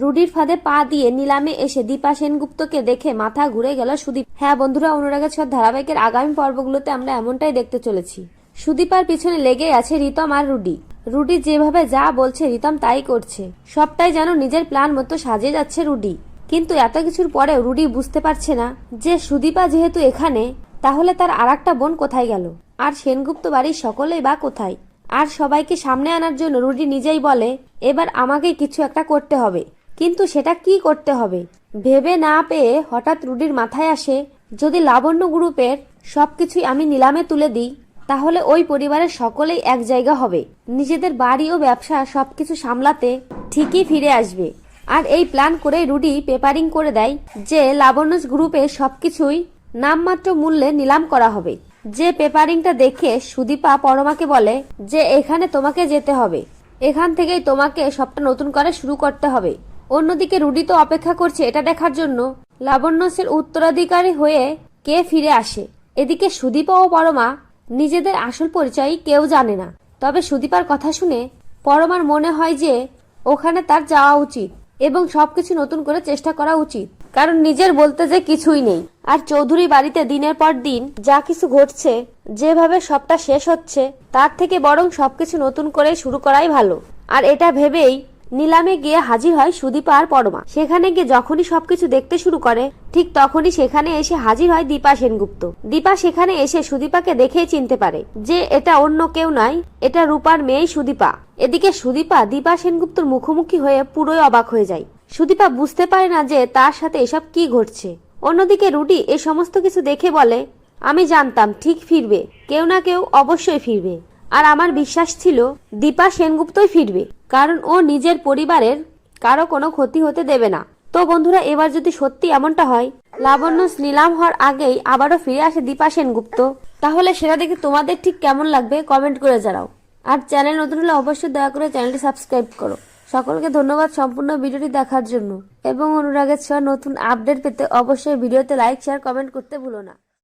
রুডির ফাঁদে পা দিয়ে নিলামে এসে দীপা সেনগুপ্তকে দেখে মাথা ঘুরে গেল সুদীপ। হ্যাঁ বন্ধুরা, অনুরাগের ছ ধারাবাহিকের আগামী পর্বগুলোতে আমরা এমনটাই দেখতে চলেছি। সুদীপার পিছনে লেগে আছে রিতম আর রুডি। রুডি যেভাবে যা বলছে রিতম তাই করছে। সবটাই যেন নিজের প্ল্যান মতো সাজিয়ে যাচ্ছে রুডি। কিন্তু এত কিছুর পরেও রুডি বুঝতে পারছে না যে সুদীপা যেহেতু এখানে, তাহলে তার আর বোন কোথায় গেল? আর সেনগুপ্ত বাড়ির সকলেই বা কোথায়? আর সবাইকে সামনে আনার জন্য রুডি নিজেই বলে, এবার আমাকে কিছু একটা করতে হবে। কিন্তু সেটা কি করতে হবে? ভেবে না পেয়ে হঠাৎ রুডির মাথায় আসে, যদি লাবণ্য গ্রুপের সবকিছুই আমি নিলামে তুলে দিই, তাহলে ওই পরিবারের সকলেই এক জায়গা হবে। নিজেদের বাড়ি ও ব্যবসা সবকিছু সামলাতে ঠিকই ফিরে আসবে। আর এই প্ল্যান করে রুডি পেপারিং করে দেয় যে লাবণ্য গ্রুপে সবকিছুই নামমাত্র মূল্যে নিলাম করা হবে। যে পেপারিংটা দেখে সুদীপা পরমাকে বলে যে, এখানে তোমাকে যেতে হবে। এখান থেকেই তোমাকে সবটা নতুন করে শুরু করতে হবে। অন্যদিকে রুডি তো অপেক্ষা করছে এটা দেখার জন্য। লাবণ্যসের উত্তরাধিকারী হয়ে কে ফিরে আসে? এদিকে সুদীপা ও পরমা নিজেদের আসল পরিচয় কেউ জানে না। তবে সুদীপার কথা শুনে পরমার মনে হয় যে ওখানে তার যাওয়া উচিত এবং সবকিছু নতুন করে চেষ্টা করা উচিত। কারণ নিজের বলতে যে কিছুই নেই। আর চৌধুরী বাড়িতে দিনের পর দিন যা কিছু ঘটছে, যেভাবে সবটা শেষ হচ্ছে, তার থেকে বরং সবকিছু নতুন করে শুরু করাই ভালো। আর এটা ভেবেই নিলামে গিয়ে হাজির হয় সুদীপা আর পরমা। সেখানে গিয়ে যখনই সবকিছু দেখতে শুরু করে, ঠিক তখনই সেখানে এসে হাজির হয় দীপা সেনগুপ্ত। দীপা সেখানে এসে সুদীপাকে দেখেই চিনতে পারে যে এটা অন্য কেউ নয় এটা রূপার মেয়েই সুদীপা। এদিকে সুদীপা দীপা সেনগুপ্তর মুখোমুখি হয়ে পুরোই অবাক হয়ে যায়। সুদীপা বুঝতে পারে না যে তার সাথে এসব কি ঘটছে। অন্যদিকে রুটি এ সমস্ত কিছু দেখে বলে, আমি জানতাম, ঠিক ফিরবে। কেউ না কেউ অবশ্যই ফিরবে। আর আমার বিশ্বাস ছিল দীপা সেনগুপ্তই ফিরবে, কারণ ও নিজের পরিবারের কারও কোনো ক্ষতি হতে দেবে না। তো বন্ধুরা, এবার যদি সত্যি এমনটা হয়, লাবণ্য নিলাম হওয়ার আগেই আবারও ফিরে আসে দীপা সেনগুপ্ত। তাহলে সেটা দেখে তোমাদের ঠিক কেমন লাগবে কমেন্ট করে জানাও। আর চ্যানেল নতুন হলে অবশ্যই দয়া করে চ্যানেলটি সাবস্ক্রাইব করো। সকলকে ধন্যবাদ সম্পূর্ণ ভিডিওটি দেখার জন্য। এবং অনুরাগের ছোঁয়া নতুন আপডেট পেতে অবশ্যই ভিডিওতে লাইক শেয়ার কমেন্ট করতে ভুলো না।